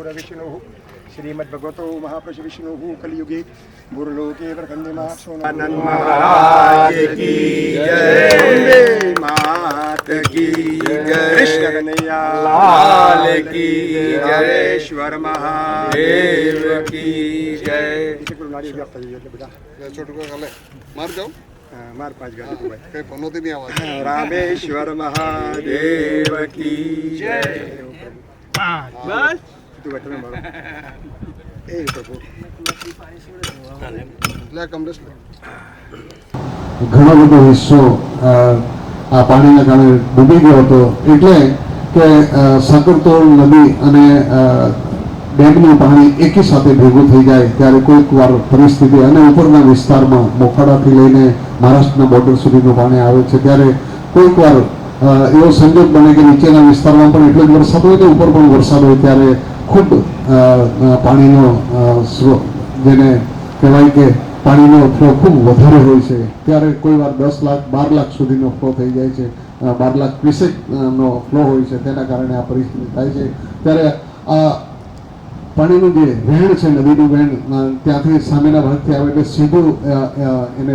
विष्णुः श्रीमद्भगवतो महापुरुष विष्णुः कलियुगे गुरुलोके प्रकन्दे आनंद महाराज की जय वन्दे मात की जय कृष्ण कन्हैया लाल की जय ईश्वर महादेव देव की जय ગુરુ નારી વ્યાપ્ત થઈ એટલે બધા છોટકો કાલે માર જાઉં હા, માર પાંચ ગાડી ભાઈ કઈ પનોતી નહીં આવાજ રામેશ્વર મહાદેવ देव की जय ઘણો બધો હિસ્સો આ પાણીના કારણે ડૂબી ગયો હતો. એટલે કે સાકરતોલ નદી અને ડેમનું પાણી એકી સાથે ભેગું થઈ જાય ત્યારે કોઈક વાર પરિસ્થિતિ અને ઉપરના વિસ્તારમાં મોખાડાથી લઈને મહારાષ્ટ્રના બોર્ડર સુધીનું પાણી આવે છે. ત્યારે કોઈક વાર એવો સંજોગ બને કે નીચેના વિસ્તારમાં પણ એટલો જ વરસાદ હોય ને ઉપર પણ વરસાદ હોય ત્યારે ખૂબ પાણીનો જેને કહેવાય કે પાણીનો ફ્લો ખૂબ વધારે હોય છે. ત્યારે કોઈ વાર દસ લાખ, બાર લાખ સુધીનો ફ્લો થઈ જાય છે. બાર લાખ ક્યુસેક નો ફ્લો હોય છે. તેના કારણે આ પરિસ્થિતિ થાય છે. ત્યારે આ પાણીનું જે વહેણ છે, નદીનું વહેણ ત્યાંથી સામેના ભાગથી આવે એટલે સીધું એને